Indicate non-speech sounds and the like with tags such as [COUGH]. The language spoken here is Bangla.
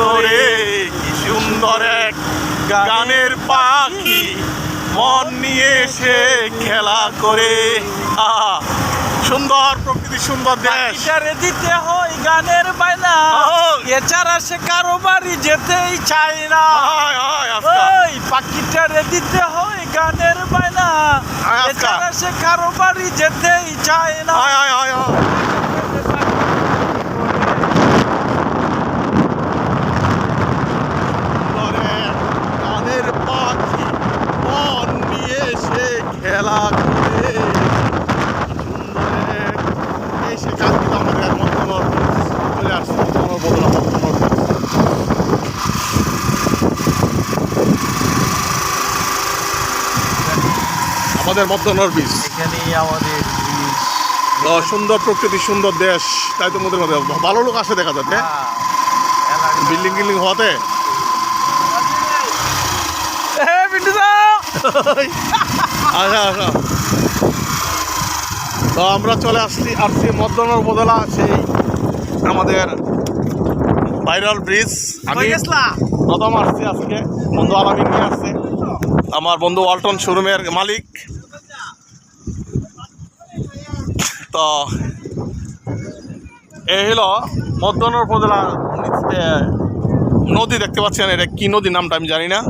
করে কি সুন্দর এক গানের পাখি। মন নিয়ে এসে খেলা করে। আহা, সুন্দর প্রকৃতি সুন্দর দেশ। দিতে হয় গানের বায়না। এছাড়া সে কারও বাড়ি যেতেই চায় না। ওই পাখিটারে দিতে হয় গানের বায়না। এছাড়া সে কারও বাড়ি যেতেই চায় না আয়, আয়, আয়, আয়। সুন্দর এক গানের পাখি মন নিয়ে এসে খেলা করে। সুন্দর এই সে গান কিন্তু আমাদের মধ্যমর চলে আসছে। মধ্যমর বদলা মধ্যমর আমাদের মধ্যনর বীজ এখানেই আমাদের সুন্দর প্রকৃতি সুন্দর দেশ। তাই তো মধ্যে মধ্যে ভালো লোক আসে দেখা যাচ্ছে। হ্যাঁ, বিল্ডিং বিল্ডিং হওয়াতে! [LAUGHS] আচ্ছা আচ্ছা তো আমরা চলে আসছি আসছি মধ্যনর বদলা সেই আমাদের ভাইরাল ব্রিজ আমি প্রথম আসছি আজকে। বন্ধু আলামিন নিয়ে আসছে। আমার বন্ধু ওয়ালটন শোরুমের মালিক। তো এই হলো উপজেলা এ, নদী দেখতে পাচ্ছেন এটা কী নদী নামটা আমি জানি না।